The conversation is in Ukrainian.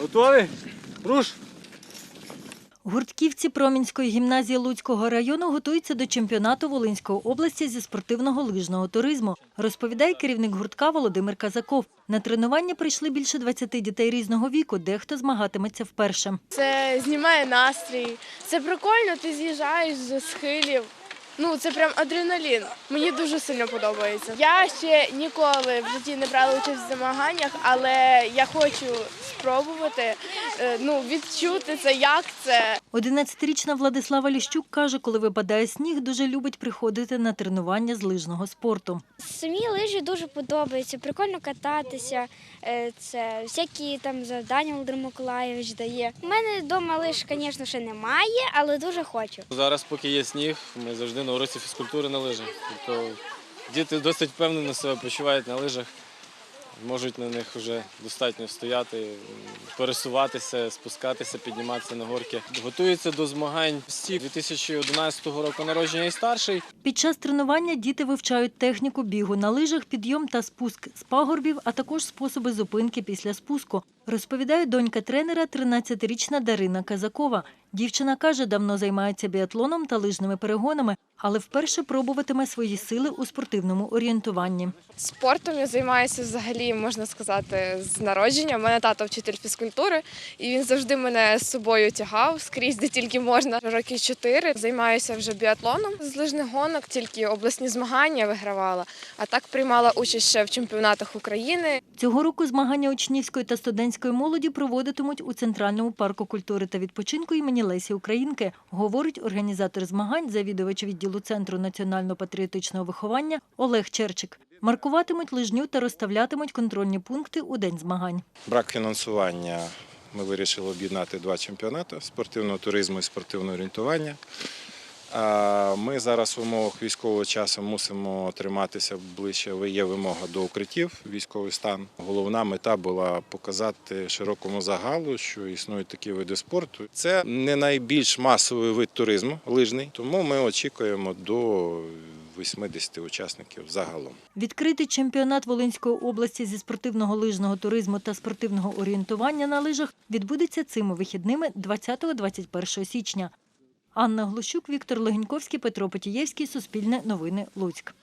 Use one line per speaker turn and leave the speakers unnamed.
Готові? Руш!
Гуртківці Промінської гімназії Луцького району готуються до чемпіонату Волинської області зі спортивного лижного туризму, розповідає керівник гуртка Володимир Казаков. На тренування прийшли більше 20 дітей різного віку, дехто змагатиметься вперше.
Це знімає настрій. Це прикольно, ти з'їжджаєш з схилів. Ну, це прям адреналін. Мені дуже сильно подобається. Я ще ніколи в житті не брала участь в змаганнях, але я хочу спробувати е, ну, відчути це, як це.
11-річна Владислава Ліщук каже, коли випадає сніг, дуже любить приходити на тренування з лижного спорту.
Самі лижі дуже подобаються, прикольно кататися. е, Це всякі там завдання Володимир Миколаївич дає. У мене вдома лиж, звісно, ще немає, але дуже хочу.
Зараз, поки є сніг, ми завжди на уроці фізкультури на лижах. Тобто діти досить впевнено себе почувають на лижах, можуть на них вже достатньо стояти, пересуватися, спускатися, підніматися на горки. Готуються до змагань всі 2011 року народження і старший.
Під час тренування діти вивчають техніку бігу на лижах, підйом та спуск з пагорбів, а також способи зупинки після спуску. Розповідає донька тренера, 13-річна Дарина Казакова. Дівчина каже, давно займається біатлоном та лижними перегонами, але вперше пробуватиме свої сили у спортивному орієнтуванні.
Спортом я займаюся взагалі, можна сказати, з народження. У мене тато вчитель фізкультури, і він завжди мене з собою тягав скрізь, де тільки можна. Роки чотири займаюся вже біатлоном з лижних гонок, тільки обласні змагання вигравала. А так приймала участь ще в чемпіонатах України.
Цього року змагання учнівської та студентської молоді проводитимуть у Центральному парку культури та відпочинку імені Лесі Українки, говорить організатор змагань, завідувач відділу Центру національно-патріотичного виховання Олег Черчик. Маркуватимуть лижню та розставлятимуть контрольні пункти у день змагань.
Брак фінансування. Ми вирішили об'єднати два чемпіонати спортивного туризму і спортивного орієнтування. Ми зараз в умовах військового часу мусимо триматися ближче. Є вимога до укриттів, військовий стан. Головна мета була показати широкому загалу, що існують такі види спорту. Це не найбільш масовий вид туризму лижний, тому ми очікуємо до 80 учасників загалом.
Відкритий чемпіонат Волинської області зі спортивного лижного туризму та спортивного орієнтування на лижах відбудеться цими вихідними 20-21 січня. Анна Глущук, Віктор Легеньковський, Петро Потієвський, Суспільне новини, Луцьк.